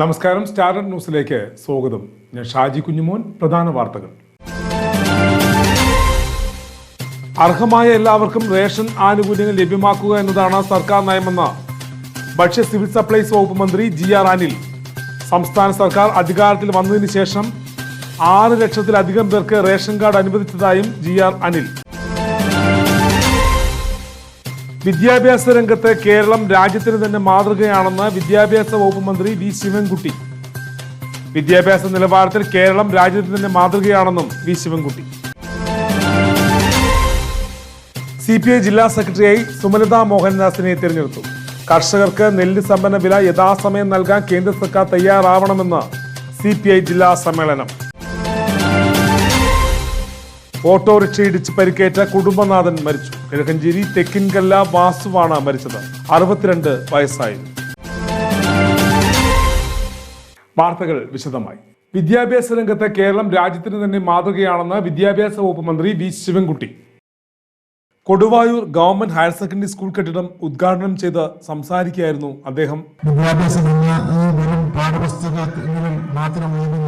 നമസ്കാരം സ്റ്റാർ ന്യൂസിലേക്ക് സ്വാഗതം. ഞാൻ ഷാജി കുഞ്ഞുമോൻ പ്രധാന വാർത്തകൾ. അർഹമായ എല്ലാവർക്കും റേഷൻ ആനുകൂല്യങ്ങൾ ലഭ്യമാക്കുക എന്നതാണ് സർക്കാർ നയമെന്ന് ഭക്ഷ്യ സിവിൽ സപ്ലൈസ് വകുപ്പ് മന്ത്രി ജി ആർ അനിൽ. സംസ്ഥാന സർക്കാർ അധികാരത്തിൽ വന്നതിന് ശേഷം ആറ് ലക്ഷത്തിലധികം പേർക്ക് റേഷൻ കാർഡ് അനുവദിച്ചതായും ജി ആർ അനിൽ. വിദ്യാഭ്യാസ രംഗത്ത് കേരളം രാജ്യത്തിന് തന്നെ മാതൃകയാണെന്ന് വിദ്യാഭ്യാസ വകുപ്പ് മന്ത്രി വി ശിവൻകുട്ടി. വിദ്യാഭ്യാസ നിലവാരത്തിൽ കേരളം രാജ്യത്തിന് തന്നെ മാതൃകയാണെന്നും V Sivankutty. C P I ജില്ലാ സെക്രട്ടറിയായി സുമലത മോഹൻദാസിനെ തിരഞ്ഞെടുത്തു. കർഷകർക്ക് നെല്ല് സംഭരണ വില യഥാസമയം നൽകാൻ കേന്ദ്ര സർക്കാർ തയ്യാറാവണമെന്ന് സി ജില്ലാ സമ്മേളനം. ഓട്ടോറിക്ഷ ഇടിച്ച് പരിക്കേറ്റ കുടുംബനാഥൻ മരിച്ചു. കിഴക്കഞ്ചേരി തെക്കിൻകല്ല വാസുവാണ് മരിച്ചത്. അറുപത്തിരണ്ട് വയസ്സായിരുന്നു. വാർത്തകൾ വിശദമായി. വിദ്യാഭ്യാസ രംഗത്ത് കേരളം രാജ്യത്തിന് തന്നെ മാതൃകയാണെന്ന് വിദ്യാഭ്യാസ വകുപ്പ് മന്ത്രി V Sivankutty. Koduvayur government higher secondary school കെട്ടിടം ഉദ്ഘാടനം ചെയ്ത് സംസാരിക്കുകയായിരുന്നു അദ്ദേഹം. വിദ്യാഭ്യാസം മാത്രം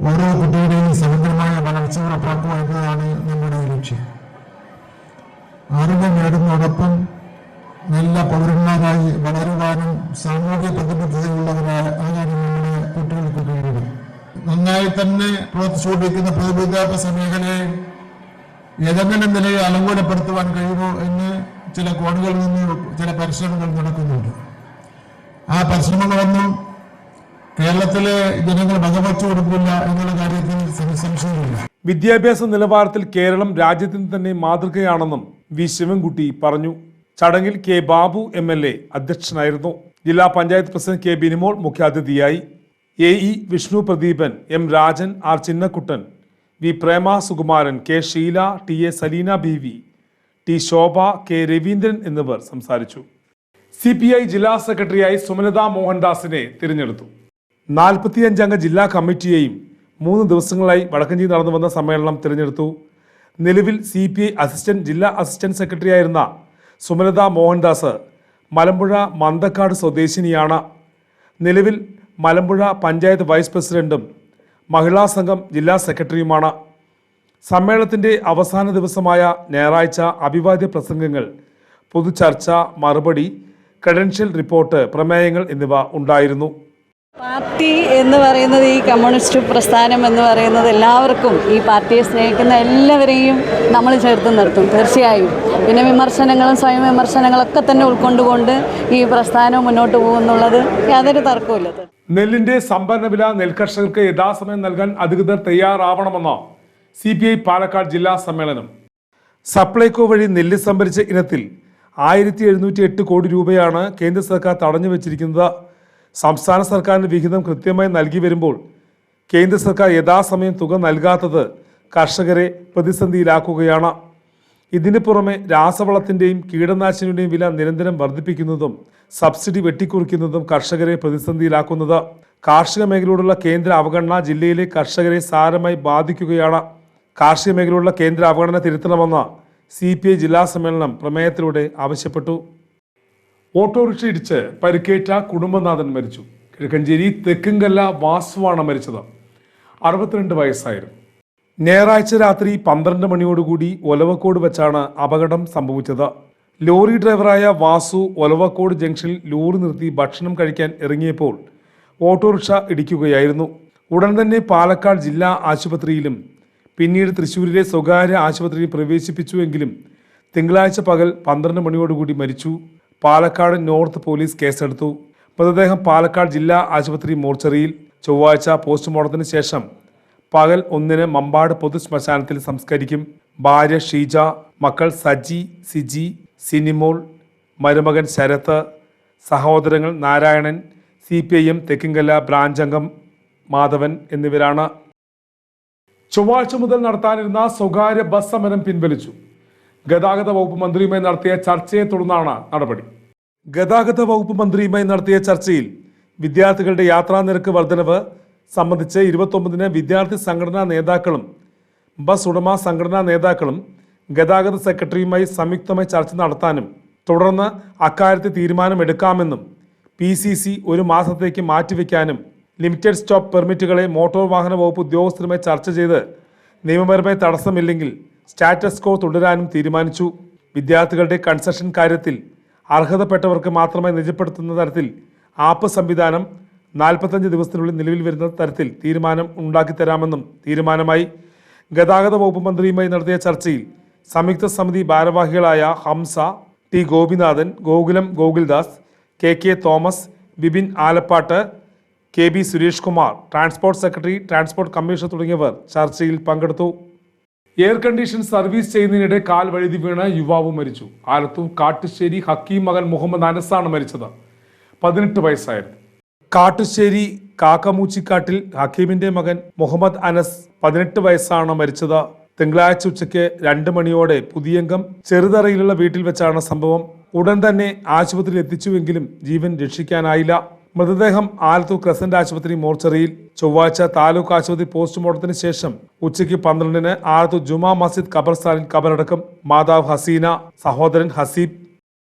ഓരോ കുട്ടിയുടെയും സമഗ്രമായ വളർച്ച ഉറപ്പാക്കുക എന്നതാണ് നമ്മുടെ ലക്ഷ്യം. അറിവ് നേടുന്നതോടൊപ്പം നല്ല പൗരന്മാരായി വളരുവാനും സാമൂഹ്യ പ്രതിബദ്ധതയുള്ളവരായ ആകാനും നമ്മുടെ കുട്ടികൾക്ക് കഴിയുന്നത് നന്നായി തന്നെ പ്രവർത്തിച്ചുകൊണ്ടിരിക്കുന്ന പൊതുവിദ്യാഭ്യാസ മേഖലയെ ഏതെങ്കിലും നിലയിൽ അലങ്കോലപ്പെടുത്തുവാൻ കഴിയുമോ എന്ന് ചില കോണുകളിൽ നിന്ന് ചില പരിശ്രമങ്ങൾ നടക്കുന്നുണ്ട്. ആ പരിശ്രമങ്ങളൊന്നും കേരളത്തിലെ ജനങ്ങൾ വകവച്ചു കൊടുക്കില്ല എന്നുള്ള കാര്യത്തിൽ സംശയമില്ല വിദ്യാഭ്യാസ നിലവാരത്തിൽ കേരളം രാജ്യത്തിന് തന്നെ മാതൃകയാണെന്നും വി ശിവൻകുട്ടി പറഞ്ഞു. ചടങ്ങിൽ K Babu M L A അധ്യക്ഷനായിരുന്നു. ജില്ലാ പഞ്ചായത്ത് പ്രസിഡന്റ് കെ ബിനിമോൾ മുഖ്യാതിഥിയായി. A E Vishnu Pradeepan M Rajan R Chinnakuttan V Prema Sukumaran K Sheela T A Saleena B V T Shobha K Raveendran എന്നിവർ സംസാരിച്ചു. സി പി ഐ ജില്ലാ സെക്രട്ടറിയായി സുമലത മോഹൻദാസിനെ തിരഞ്ഞെടുത്തു. നാൽപ്പത്തിയഞ്ചംഗ ജില്ലാ കമ്മിറ്റിയെയും മൂന്ന് ദിവസങ്ങളായി വടക്കഞ്ചേരി നടന്നു വന്ന സമ്മേളനം തിരഞ്ഞെടുത്തു. നിലവിൽ സി പി ഐ അസിസ്റ്റന്റ് ജില്ലാ അസിസ്റ്റന്റ് സെക്രട്ടറിയായിരുന്ന സുമലത മോഹൻദാസ് മലമ്പുഴ മന്തക്കാട് സ്വദേശിനിയാണ്. നിലവിൽ മലമ്പുഴ പഞ്ചായത്ത് വൈസ് പ്രസിഡന്റും മഹിളാ സംഘം ജില്ലാ സെക്രട്ടറിയുമാണ്. സമ്മേളനത്തിന്റെ അവസാന ദിവസമായ ഞായറാഴ്ച അഭിവാദ്യ പ്രസംഗങ്ങൾ പൊതുചർച്ച മറുപടി ക്രെഡൻഷ്യൽ റിപ്പോർട്ട് പ്രമേയങ്ങൾ എന്നിവ ഉണ്ടായിരുന്നു. പാർട്ടി എന്ന് പറയുന്നത് ഈ കമ്മ്യൂണിസ്റ്റ് പ്രസ്ഥാനം എന്ന് പറയുന്നത് എല്ലാവർക്കും ഈ പാർട്ടിയെ സ്നേഹിക്കുന്ന എല്ലാവരെയും നമ്മൾ ചേർത്ത് നിർത്തും തീർച്ചയായും. പിന്നെ വിമർശനങ്ങളും സ്വയം വിമർശനങ്ങളൊക്കെ തന്നെ ഉൾക്കൊണ്ടുകൊണ്ട് ഈ പ്രസ്ഥാനം മുന്നോട്ട് പോകുന്നുള്ളത് യാതൊരു തർക്കവുമില്ല. നെല്ലിന്റെ സംഭരണ വില നെൽകർഷകർക്ക് യഥാസമയം നൽകാൻ അധികൃതർ തയ്യാറാവണമെന്ന് സി പി ഐ പാലക്കാട് ജില്ലാ സമ്മേളനം. സപ്ലൈകോ വഴി നെല്ല് സംഭരിച്ച ഇനത്തിൽ ആയിരത്തി എഴുന്നൂറ്റി എട്ട് കോടി രൂപയാണ് കേന്ദ്ര സർക്കാർ തടഞ്ഞു വെച്ചിരിക്കുന്നത് സംസ്ഥാന സർക്കാരിന് വിഹിതം കൃത്യമായി നൽകി വരുമ്പോൾ കേന്ദ്ര സർക്കാർ യഥാസമയം തുക നൽകാത്തത് കർഷകരെ പ്രതിസന്ധിയിലാക്കുകയാണ്. ഇതിനു പുറമെ രാസവളത്തിന്റെയും കീടനാശിനിയുടെയും വില നിരന്തരം വർദ്ധിപ്പിക്കുന്നതും സബ്സിഡി വെട്ടിക്കുറിക്കുന്നതും കർഷകരെ പ്രതിസന്ധിയിലാക്കുന്നത്. കാർഷിക മേഖലയോടുള്ള കേന്ദ്ര അവഗണന ജില്ലയിലെ കർഷകരെ സാരമായി ബാധിക്കുകയാണ്. കാർഷിക മേഖലയോടുള്ള കേന്ദ്ര അവഗണന തിരുത്തണമെന്ന് സി ജില്ലാ സമ്മേളനം പ്രമേയത്തിലൂടെ ആവശ്യപ്പെട്ടു. ഓട്ടോറിക്ഷ ഇടിച്ച് പരിക്കേറ്റ കുടുംബനാഥൻ മരിച്ചു. കിഴക്കഞ്ചേരി തെക്കുംകല്ല വാസുവാണ് മരിച്ചത്. അറുപത്തിരണ്ട് വയസ്സായിരുന്നു. ഞായറാഴ്ച രാത്രി പന്ത്രണ്ട് മണിയോടുകൂടി ഒലവക്കോട് വെച്ചാണ് അപകടം സംഭവിച്ചത്. ലോറി ഡ്രൈവറായ വാസു ഒലവക്കോട് ജംഗ്ഷനിൽ ലോറി നിർത്തി ഭക്ഷണം കഴിക്കാൻ ഇറങ്ങിയപ്പോൾ ഓട്ടോറിക്ഷ ഇടിക്കുകയായിരുന്നു. ഉടൻ തന്നെ പാലക്കാട് ജില്ലാ ആശുപത്രിയിലും പിന്നീട് തൃശ്ശൂരിലെ സ്വകാര്യ ആശുപത്രിയിൽ പ്രവേശിപ്പിച്ചുവെങ്കിലും തിങ്കളാഴ്ച പകൽ പന്ത്രണ്ട് മണിയോടുകൂടി മരിച്ചു. പാലക്കാട് നോർത്ത് പോലീസ് കേസെടുത്തു. മൃതദേഹം പാലക്കാട് ജില്ലാ ആശുപത്രി മോർച്ചറിയിൽ ചൊവ്വാഴ്ച പോസ്റ്റ്മോർട്ടത്തിന് ശേഷം പകൽ ഒന്നിന് മമ്പാട് പൊതു ശ്മശാനത്തിൽ സംസ്കരിക്കും. ഭാര്യ ഷീജ മക്കൾ സജി സിജി സിനിമോൾ മരുമകൻ ശരത്ത് സഹോദരങ്ങൾ Narayanan C P I M Thekkinkalla branch അംഗം മാധവൻ എന്നിവരാണ്. ചൊവ്വാഴ്ച മുതൽ നടത്താനിരുന്ന സ്വകാര്യ ബസ് സമരം പിൻവലിച്ചു. ഗതാഗത വകുപ്പ് മന്ത്രിയുമായി നടത്തിയ ചർച്ചയെ തുടർന്നാണ് നടപടി. ഗതാഗത വകുപ്പ് മന്ത്രിയുമായി നടത്തിയ ചർച്ചയിൽ വിദ്യാർത്ഥികളുടെ യാത്രാ നിരക്ക് വർധനവ് സംബന്ധിച്ച് ഇരുപത്തൊമ്പതിന് വിദ്യാർത്ഥി സംഘടനാ നേതാക്കളും ബസ് ഉടമ സംഘടനാ നേതാക്കളും ഗതാഗത സെക്രട്ടറിയുമായി സംയുക്തമായി ചർച്ച നടത്താനും തുടർന്ന് അക്കാര്യത്തിൽ തീരുമാനമെടുക്കാമെന്നും പി സി സി ഒരു മാസത്തേക്ക് മാറ്റിവെക്കാനും ലിമിറ്റഡ് സ്റ്റോപ്പ് പെർമിറ്റുകളെ മോട്ടോർ വാഹന വകുപ്പ് ഉദ്യോഗസ്ഥരുമായി ചർച്ച ചെയ്ത് നിയമപരമായി തടസ്സമില്ലെങ്കിൽ സ്റ്റാറ്റസ് കോ തുടരാനും തീരുമാനിച്ചു. വിദ്യാർത്ഥികളുടെ കൺസെഷൻ കാര്യത്തിൽ അർഹതപ്പെട്ടവർക്ക് മാത്രമായി നിജപ്പെടുത്തുന്ന തരത്തിൽ ആപ്പ് സംവിധാനം നാൽപ്പത്തഞ്ച് ദിവസത്തിനുള്ളിൽ നിലവിൽ വരുന്ന തരത്തിൽ തീരുമാനം ഉണ്ടാക്കിത്തരാമെന്നും തീരുമാനമായി. ഗതാഗത വകുപ്പ് മന്ത്രിയുമായി നടത്തിയ ചർച്ചയിൽ സംയുക്ത സമിതി ഭാരവാഹികളായ Hamsa T Gopinathan Gokulam Gokuldas K K Thomas Bibin Alappatt K B Suresh Kumar transport secretary transport commissioner തുടങ്ങിയവർ ചർച്ചയിൽ പങ്കെടുത്തു. എയർ കണ്ടീഷൻ സർവീസ് ചെയ്യുന്നതിനിടെ കാൽ വഴുതി വീണ യുവാവ് മരിച്ചു. ആലത്തൂർ കാട്ടുശ്ശേരി ഹക്കീം മകൻ മുഹമ്മദ് അനസാണ് മരിച്ചത്. പതിനെട്ട് വയസ്സായിരുന്നു. കാട്ടുശ്ശേരി കാക്കമൂച്ചിക്കാട്ടിൽ ഹക്കീമിന്റെ മകൻ മുഹമ്മദ് അനസ് പതിനെട്ട് വയസ്സാണ് മരിച്ചത്. തിങ്കളാഴ്ച ഉച്ചയ്ക്ക് രണ്ട് മണിയോടെ പുതിയംഗം ചെറുതറയിലുള്ള വീട്ടിൽ വെച്ചാണ് സംഭവം. ഉടൻ തന്നെ ആശുപത്രിയിൽ എത്തിച്ചുവെങ്കിലും ജീവൻ രക്ഷിക്കാനായില്ല. മൃതദേഹം ആലത്തൂർ ക്രസന്റ് ആശുപത്രി മോർച്ചറിയിൽ ചൊവ്വാഴ്ച താലൂക്ക് ആശുപത്രി പോസ്റ്റ്മോർട്ടത്തിന് ശേഷം ഉച്ചയ്ക്ക് പന്ത്രണ്ടിന് ആലത്തൂർ ജുമാ മസ്ജിദ് ഖബർസ്ഥാനിൽ ഖബറടക്കം മാതാവ് ഹസീന സഹോദരൻ ഹസീബ്